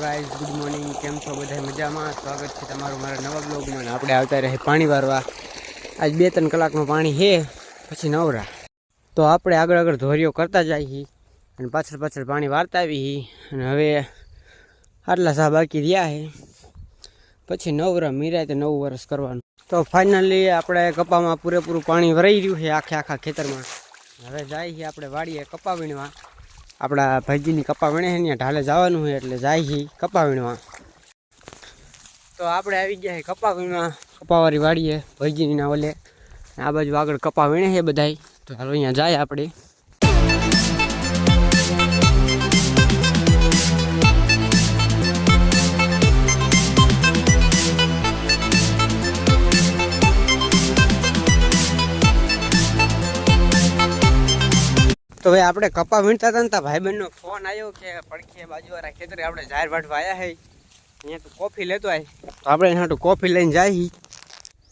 Guys good morning કેમ છો બધા મજામાં? સ્વાગત છે તમારું મારા નવા બ્લોગમાં આપણે આવતા રહે પાણી વારવા. આજ બે ત્રણ કલાકનું પાણી છે, પછી નવરા. તો આપણે આગળ આગળ ધોરીઓ કરતા જઈએ અને પાછળ પાછળ પાણી વારતા આવી અને હવે આટલા સા બાકી રહ્યા છે. પછી નવરા મીરાય તો નવું વર્ષ કરવાનું. તો ફાઇનલી આપણે કપામાં પૂરેપૂરું પાણી વરાઈ રહ્યું છે આખે આખા ખેતરમાં. હવે જાય છે આપણે વાડીએ કપા વીણવા. આપણા ભાઈજીની કપા વીણે છે ત્યાં ઢાલે જવાનું હોય એટલે જાય છે કપા વીણવા તો આપણે આવી ગયા છે કપા વીણવા કપાવાળી વાડીએ ભાઈજીની ના ઓલે. આ બાજુ આગળ કપા વીણે છે બધાય. તો હાલો અહીંયા જાય આપણે. તો ભાઈ આપણે કપા વીણતા હતા ને તા ભાઈબંધનો ફોન આવ્યો કે પડખે બાજુવાળા ખેતરે આપણે જાહેર વાટવા આવ્યા છે અહીંયા તો કોફી લેતો આવી તો આપણે એના કોફી લઈને જાય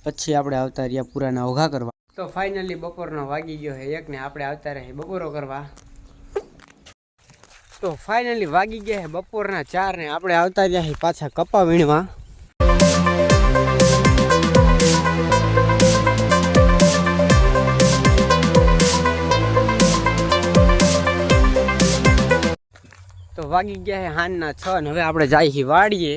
પછી આપણે આવતા રહ્યા પૂરાના ઓઘા કરવા. તો ફાઇનલી બપોરનો વાગી ગયો છે એક ને આપણે આવતા રહે બપોરો કરવા. તો ફાઇનલી વાગી ગયા બપોરના ચાર ને આપણે આવતા રહ્યા પાછા કપા વીણવા. તો વાગી ગયા છે હાનના છ ને હવે આપણે જાય છીએ વાડીએ.